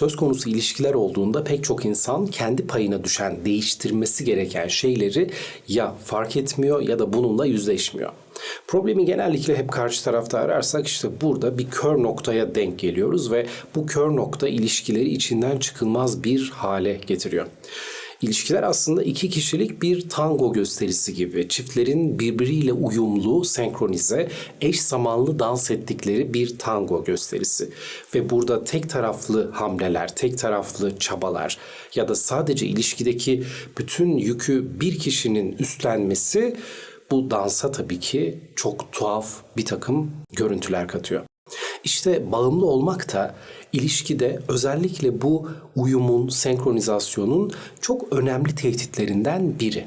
Söz konusu ilişkiler olduğunda pek çok insan kendi payına düşen, değiştirmesi gereken şeyleri ya fark etmiyor ya da bununla yüzleşmiyor. Problemi genellikle hep karşı tarafta ararsak işte burada bir kör noktaya denk geliyoruz ve bu kör nokta ilişkileri içinden çıkılmaz bir hale getiriyor. İlişkiler aslında iki kişilik bir tango gösterisi gibi. Çiftlerin birbiriyle uyumlu, senkronize, eş zamanlı dans ettikleri bir tango gösterisi. Ve burada tek taraflı hamleler, tek taraflı çabalar ya da sadece ilişkideki bütün yükü bir kişinin üstlenmesi bu dansa tabii ki çok tuhaf bir takım görüntüler katıyor. İşte bağımlı olmak da ilişkide özellikle bu uyumun, senkronizasyonun çok önemli tehditlerinden biri.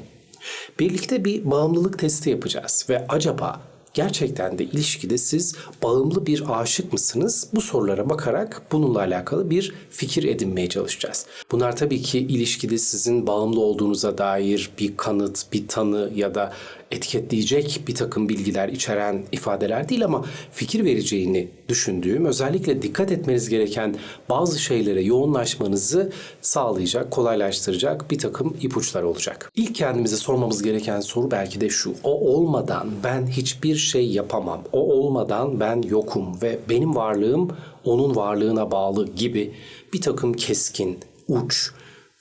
Birlikte bir bağımlılık testi yapacağız ve acaba gerçekten de ilişkide siz bağımlı bir aşık mısınız? Bu sorulara bakarak bununla alakalı bir fikir edinmeye çalışacağız. Bunlar tabii ki ilişkide sizin bağımlı olduğunuza dair bir kanıt, bir tanı ya da etiketleyecek bir takım bilgiler içeren ifadeler değil ama fikir vereceğini düşündüğüm, özellikle dikkat etmeniz gereken bazı şeylere yoğunlaşmanızı sağlayacak, kolaylaştıracak bir takım ipuçları olacak. İlk kendimize sormamız gereken soru belki de şu. O olmadan ben hiçbir şey yapamam. O olmadan ben yokum ve benim varlığım onun varlığına bağlı gibi bir takım keskin, uç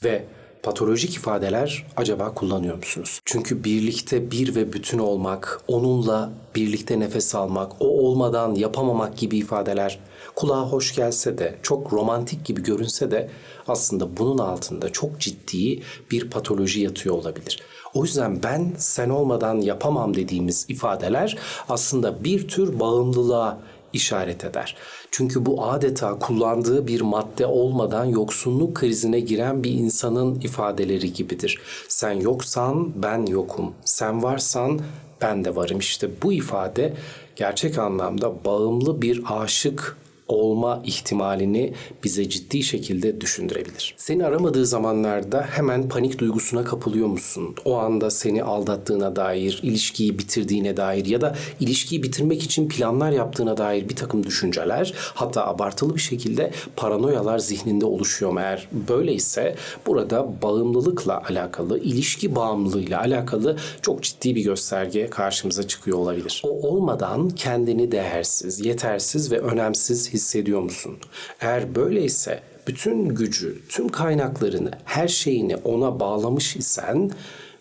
ve patolojik ifadeler acaba kullanıyor musunuz? Çünkü birlikte bir ve bütün olmak, onunla birlikte nefes almak, o olmadan yapamamak gibi ifadeler kulağa hoş gelse de, çok romantik gibi görünse de aslında bunun altında çok ciddi bir patoloji yatıyor olabilir. O yüzden ben sen olmadan yapamam dediğimiz ifadeler aslında bir tür bağımlılığa işaret eder. Çünkü bu adeta kullandığı bir madde olmadan yoksunluk krizine giren bir insanın ifadeleri gibidir. Sen yoksan ben yokum. Sen varsan ben de varım. İşte bu ifade gerçek anlamda bağımlı bir aşık olma ihtimalini bize ciddi şekilde düşündürebilir. Seni aramadığı zamanlarda hemen panik duygusuna kapılıyor musun? O anda seni aldattığına dair, ilişkiyi bitirdiğine dair ya da ilişkiyi bitirmek için planlar yaptığına dair bir takım düşünceler hatta abartılı bir şekilde paranoyalar zihninde oluşuyor mu? Eğer böyleyse burada bağımlılıkla alakalı, ilişki bağımlılığıyla alakalı çok ciddi bir gösterge karşımıza çıkıyor olabilir. O olmadan kendini değersiz, yetersiz ve önemsiz hissediyor musun? Eğer böyleyse bütün gücü, tüm kaynaklarını, her şeyini ona bağlamış isen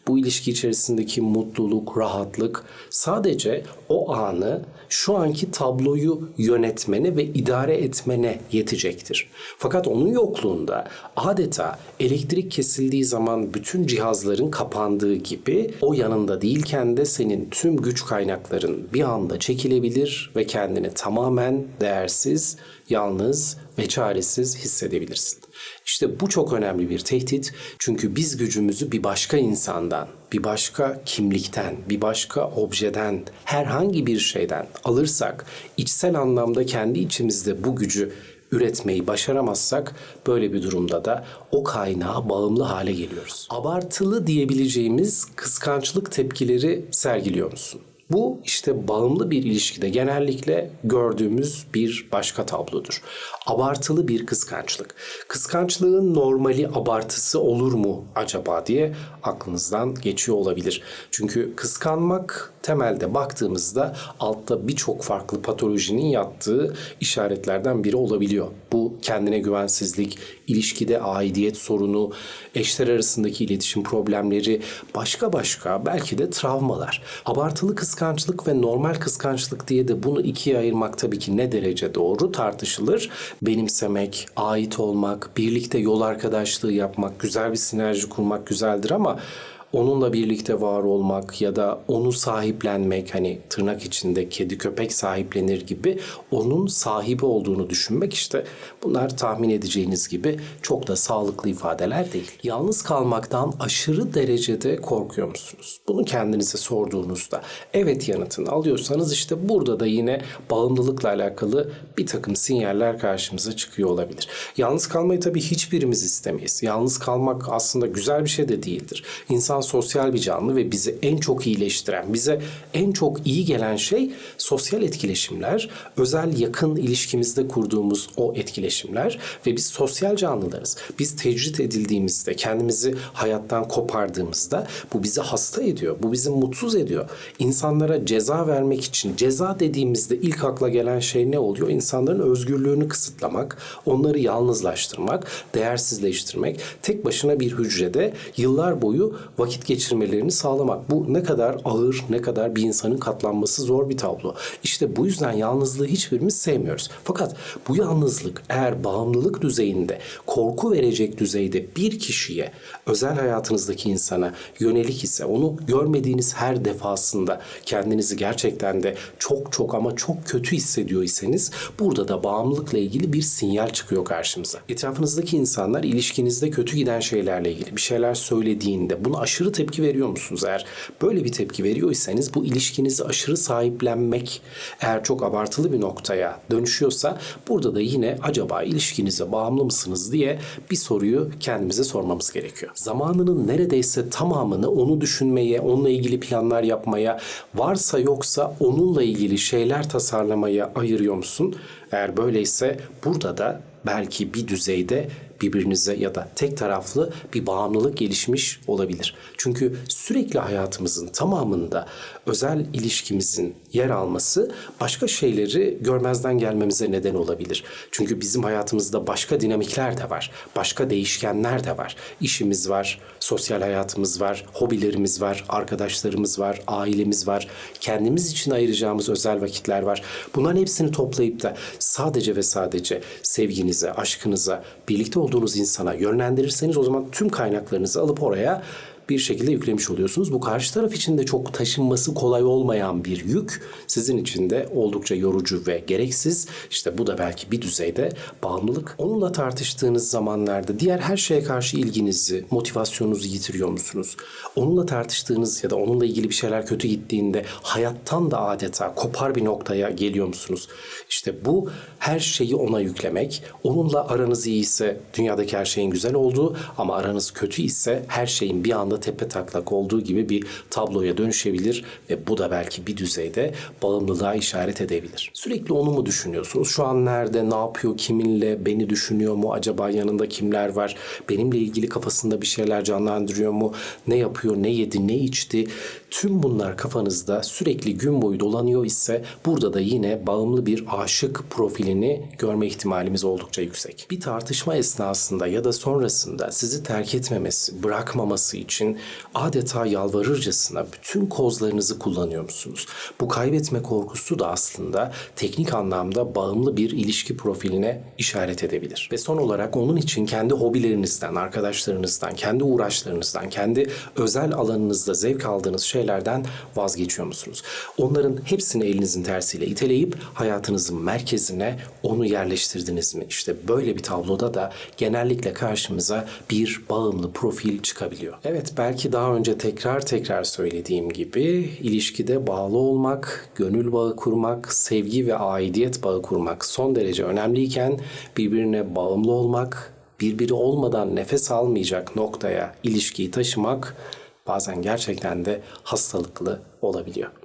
bu ilişki içerisindeki mutluluk, rahatlık sadece o anı, şu anki tabloyu yönetmene ve idare etmene yetecektir. Fakat onun yokluğunda adeta elektrik kesildiği zaman bütün cihazların kapandığı gibi o yanında değilken de senin tüm güç kaynakların bir anda çekilebilir ve kendini tamamen değersiz, yalnız ve çaresiz hissedebilirsin. İşte bu çok önemli bir tehdit. Çünkü biz gücümüzü bir başka insandan, bir başka kimlikten, bir başka objeden, herhangi bir şeyden alırsak, içsel anlamda kendi içimizde bu gücü üretmeyi başaramazsak böyle bir durumda da o kaynağa bağımlı hale geliyoruz. Abartılı diyebileceğimiz kıskançlık tepkileri sergiliyor musun? Bu işte bağımlı bir ilişkide genellikle gördüğümüz bir başka tablodur. Abartılı bir kıskançlık. Kıskançlığın normali abartısı olur mu acaba diye aklınızdan geçiyor olabilir. Çünkü kıskanmak temelde baktığımızda altta birçok farklı patolojinin yattığı işaretlerden biri olabiliyor. Bu kendine güvensizlik, ilişkide aidiyet sorunu, eşler arasındaki iletişim problemleri, başka başka belki de travmalar. Abartılı kıskançlık ve normal kıskançlık diye de bunu ikiye ayırmak tabii ki ne derece doğru tartışılır. Benimsemek, ait olmak, birlikte yol arkadaşlığı yapmak, güzel bir sinerji kurmak güzeldir ama onunla birlikte var olmak ya da onu sahiplenmek hani tırnak içinde kedi köpek sahiplenir gibi onun sahibi olduğunu düşünmek işte bunlar tahmin edeceğiniz gibi çok da sağlıklı ifadeler değil. Yalnız kalmaktan aşırı derecede korkuyor musunuz? Bunu kendinize sorduğunuzda evet yanıtını alıyorsanız işte burada da yine bağımlılıkla alakalı bir takım sinyaller karşımıza çıkıyor olabilir. Yalnız kalmayı tabii hiçbirimiz istemeyiz. Yalnız kalmak aslında güzel bir şey de değildir. İnsan sosyal bir canlı ve bizi en çok iyileştiren, bize en çok iyi gelen şey sosyal etkileşimler, özel yakın ilişkimizde kurduğumuz o etkileşimler ve biz sosyal canlılarız. Biz tecrit edildiğimizde, kendimizi hayattan kopardığımızda bu bizi hasta ediyor, bu bizi mutsuz ediyor. İnsanlara ceza vermek için, ceza dediğimizde ilk akla gelen şey ne oluyor? İnsanların özgürlüğünü kısıtlamak, onları yalnızlaştırmak, değersizleştirmek, tek başına bir hücrede yıllar boyu vakit geçirmelerini sağlamak. Bu ne kadar ağır, ne kadar bir insanın katlanması zor bir tablo. İşte bu yüzden yalnızlığı hiçbirimiz sevmiyoruz. Fakat bu yalnızlık eğer bağımlılık düzeyinde, korku verecek düzeyde bir kişiye, özel hayatınızdaki insana yönelik ise onu görmediğiniz her defasında kendinizi gerçekten de çok çok ama çok kötü hissediyor iseniz burada da bağımlılıkla ilgili bir sinyal çıkıyor karşımıza. Etrafınızdaki insanlar ilişkinizde kötü giden şeylerle ilgili bir şeyler söylediğinde buna aşırı tepki veriyor musunuz? Eğer böyle bir tepki veriyorsanız bu ilişkinizi aşırı sahiplenmek eğer çok abartılı bir noktaya dönüşüyorsa burada da yine acaba ilişkinize bağımlı mısınız diye bir soruyu kendimize sormamız gerekiyor. Zamanının neredeyse tamamını onu düşünmeye, onunla ilgili planlar yapmaya, varsa yoksa onunla ilgili şeyler tasarlamaya ayırıyor musun? Eğer böyleyse burada da belki bir düzeyde birbirinize ya da tek taraflı bir bağımlılık gelişmiş olabilir. Çünkü sürekli hayatımızın tamamında özel ilişkimizin yer alması başka şeyleri görmezden gelmemize neden olabilir. Çünkü bizim hayatımızda başka dinamikler de var. Başka değişkenler de var. İşimiz var, sosyal hayatımız var, hobilerimiz var, arkadaşlarımız var, ailemiz var. Kendimiz için ayıracağımız özel vakitler var. Bunların hepsini toplayıp da sadece ve sadece sevginize, aşkınıza, birlikte olduğunuz insana yönlendirirseniz o zaman tüm kaynaklarınızı alıp oraya bir şekilde yüklemiş oluyorsunuz. Bu karşı taraf için de çok taşınması kolay olmayan bir yük sizin için de oldukça yorucu ve gereksiz. İşte bu da belki bir düzeyde bağımlılık. Onunla tartıştığınız zamanlarda diğer her şeye karşı ilginizi, motivasyonunuzu yitiriyor musunuz? Onunla tartıştığınız ya da onunla ilgili bir şeyler kötü gittiğinde hayattan da adeta kopar bir noktaya geliyor musunuz? İşte bu her şeyi ona yüklemek, onunla aranız iyi ise dünyadaki her şeyin güzel olduğu ama aranız kötü ise her şeyin bir anda tepe taklak olduğu gibi bir tabloya dönüşebilir ve bu da belki bir düzeyde bağımlılığa işaret edebilir. Sürekli onu mu düşünüyorsunuz? Şu an nerede, ne yapıyor, kiminle, beni düşünüyor mu? Acaba yanında kimler var? Benimle ilgili kafasında bir şeyler canlandırıyor mu? Ne yapıyor, ne yedi, ne içti? Tüm bunlar kafanızda sürekli gün boyu dolanıyor ise burada da yine bağımlı bir aşık profilini görme ihtimalimiz oldukça yüksek. Bir tartışma esnasında ya da sonrasında sizi terk etmemesi, bırakmaması için adeta yalvarırcasına bütün kozlarınızı kullanıyor musunuz? Bu kaybetme korkusu da aslında teknik anlamda bağımlı bir ilişki profiline işaret edebilir. Ve son olarak onun için kendi hobilerinizden, arkadaşlarınızdan, kendi uğraşlarınızdan, kendi özel alanınızda zevk aldığınız şeylerden vazgeçiyor musunuz? Onların hepsini elinizin tersiyle iteleyip hayatınızın merkezine onu yerleştirdiniz mi? İşte böyle bir tabloda da genellikle karşımıza bir bağımlı profil çıkabiliyor. Belki daha önce tekrar tekrar söylediğim gibi ilişkide bağlı olmak, gönül bağı kurmak, sevgi ve aidiyet bağı kurmak son derece önemliyken birbirine bağımlı olmak, birbiri olmadan nefes almayacak noktaya ilişkiyi taşımak bazen gerçekten de hastalıklı olabiliyor.